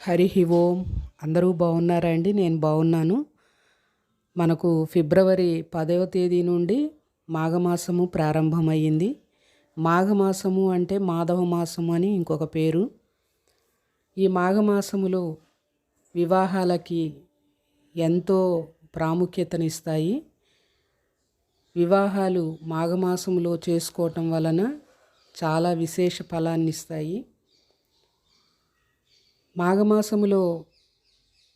హరి ఓం. అందరూ బాగున్నారా అండి? నేను బాగున్నాను. మనకు ఫిబ్రవరి పదవ తేదీ నుండి మాఘమాసము ప్రారంభమయ్యింది. మాఘమాసము అంటే మాధవ మాసము అని ఇంకొక పేరు. ఈ మాఘమాసములో వివాహాలకి ఎంతో ప్రాముఖ్యతనిస్తాయి. వివాహాలు మాఘమాసంలో చేసుకోవటం వలన చాలా విశేష ఫలాన్ని ఇస్తాయి మాఘమాసములో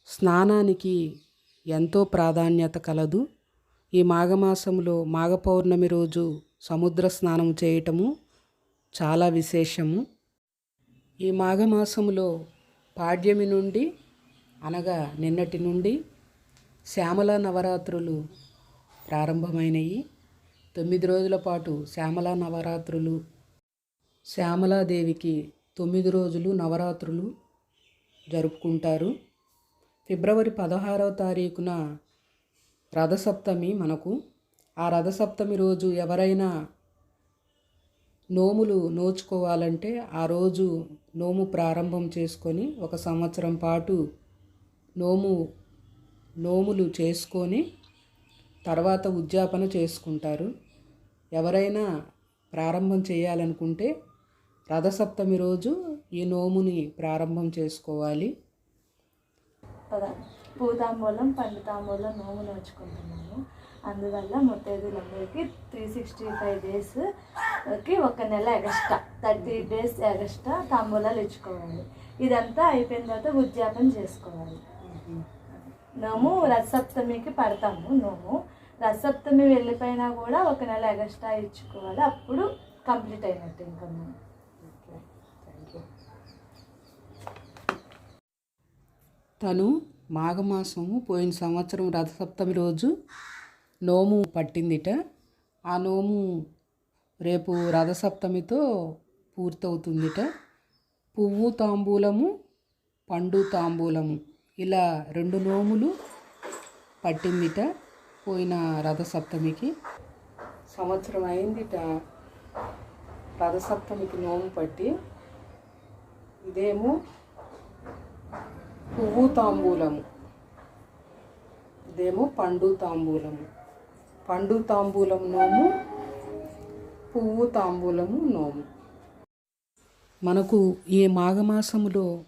స్నానానికి ఎంతో ప్రాధాన్యత కలదు. ఈ మాఘమాసములో మాఘ పౌర్ణమి రోజు సముద్ర స్నానం చేయటము చాలా విశేషము. ఈ మాఘమాసములో పాడ్యమి నుండి అనగా నిన్నటి నుండి శ్యామల నవరాత్రులు ప్రారంభమైనవి తొమ్మిది రోజుల పాటు శ్యామల నవరాత్రులు శ్యామలాదేవికి తొమ్మిది రోజులు నవరాత్రులు జరుపుకుంటారు. ఫిబ్రవరి పదహారవ తారీఖున రథసప్తమి మనకు. ఆ రథసప్తమి రోజు ఎవరైనా నోములు నోచుకోవాలంటే ఆ రోజు నోము ప్రారంభం చేసుకొని ఒక సంవత్సరం పాటు నోము నోములు చేసుకొని తర్వాత ఉద్యాపన చేసుకుంటారు. ఎవరైనా ప్రారంభం చేయాలనుకుంటే రథసప్తమి రోజు ఈ నోముని ప్రారంభం చేసుకోవాలి. పూతాంబూలం పండుతాంబూలం నోము నోచుకుంటున్నాము అందువల్ల ముత్తైదులందరికీ త్రీ సిక్స్టీ ఫైవ్ డేస్కి ఒక నెల ఎగస్ట్రా థర్టీ డేస్ ఎగస్ట్రా తాంబూలాలు ఇచ్చుకోవాలి. ఇదంతా అయిపోయిన తర్వాత ఉద్యాపన చేసుకోవాలి. నోము రథసప్తమికి పడతాము నోము. రథసప్తమి వెళ్ళిపోయినా కూడా ఒక నెల ఎగస్ట్రా ఇచ్చుకోవాలి. అప్పుడు కంప్లీట్ అయినట్టు ఇంకా మేము తను మాఘమాసము పోయిన సంవత్సరం రథసప్తమి రోజు నోము పట్టిందిట. ఆ నోము రేపు రథసప్తమితో పూర్తవుతుందిట. పువ్వు తాంబూలము పండు తాంబూలము ఇలా రెండు నోములు పట్టిందిట పోయిన రథసప్తమికి. సంవత్సరం అయిందిట రథసప్తమికి నోము పట్టి ఇదేమో పువ్వు తాంబూలము. ఇదేమో పండు తాంబూలము. పండు తాంబూలం నోము పువ్వు తాంబూలము నోము. మనకు ఈ మాఘమాసములో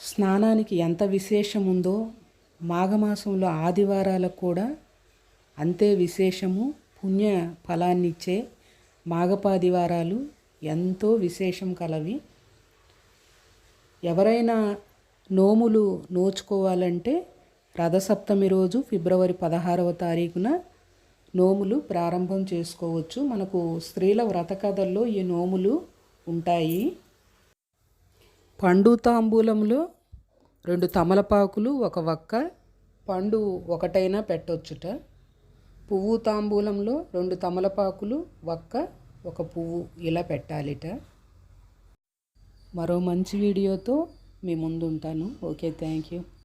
స్నానానికి ఎంత విశేషం ఉందో మాఘమాసంలో ఆదివారాలకు కూడా అంతే విశేషము పుణ్య ఫలాన్నిచ్చే మాఘపాదివారాలు ఎంతో విశేషం కలవి. ఎవరైనా నోములు నోచుకోవాలంటే రథసప్తమి రోజు ఫిబ్రవరి పదహారవ తారీఖున నోములు ప్రారంభం చేసుకోవచ్చు. మనకు స్త్రీల వ్రత కథల్లో ఈ నోములు ఉంటాయి. పండు తాంబూలంలో రెండు తమలపాకులు ఒక వక్క పండు ఒకటైనా పెట్టొచ్చుట. పువ్వు తాంబూలంలో రెండు తమలపాకులు వక్క ఒక పువ్వు ఇలా పెట్టాలిట. మరో మంచి వీడియోతో మీ ముందు ఉంటాను ఓకే థ్యాంక్ యూ.